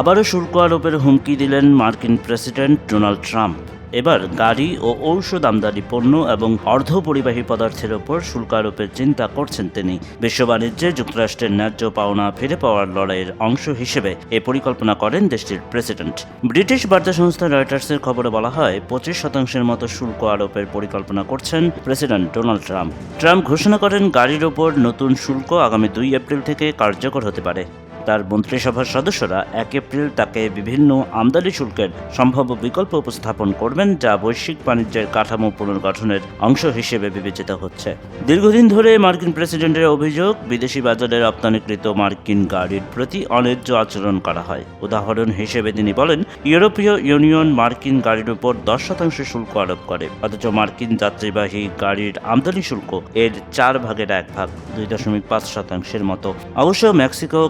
আবারও শুল্ক আরোপের হুমকি দিলেন মার্কিন প্রেসিডেন্ট ডোনাল্ড ট্রাম্প। এবার গাড়ি ও ঔষধ আমদানি পণ্য এবং অর্ধ পরিবাহী পদার্থের ওপর শুল্ক আরোপের চিন্তা করছেন তিনি। বিশ্ব বাণিজ্যে যুক্তরাষ্ট্রের ন্যায্য পাওনা ফিরে পাওয়ার লড়াইয়ের অংশ হিসেবে এ পরিকল্পনা করেন দেশটির প্রেসিডেন্ট। ব্রিটিশ বার্তা সংস্থা রয়টার্সের খবরে বলা হয়, পঁচিশ শতাংশের মতো শুল্ক আরোপের পরিকল্পনা করছেন প্রেসিডেন্ট ডোনাল্ড ট্রাম্প। ট্রাম্প ঘোষণা করেন, গাড়ির ওপর নতুন শুল্ক আগামী দুই এপ্রিল থেকে কার্যকর হতে পারে। তার মন্ত্রিসভার সদস্যরা এক এপ্রিল তাকে বিভিন্ন আমদানি শুল্কের সম্ভাব্য বিকল্প উপস্থাপন করবেন যা বৈশ্বিক বাণিজ্যের কাঠামো পুনর্গঠনের অংশ হিসেবে বিবেচিত হচ্ছে। দীর্ঘদিন ধরে মার্কিন প্রেসিডেন্টের অভিযোগ, বিদেশি বাজারে রপ্তানিকৃত মার্কিন গাড়ির প্রতি অন্যায্য আচরণ করা হয়। উদাহরণ হিসেবে তিনি বলেন, ইউরোপীয় ইউনিয়ন মার্কিন গাড়ির উপর দশ শতাংশ শুল্ক আরোপ করে, অথচ মার্কিন যাত্রীবাহী গাড়ির আমদানি শুল্ক এর চার ভাগের এক ভাগ, দুই দশমিক পাঁচ শতাংশের মতো। অবশ্য মেক্সিকো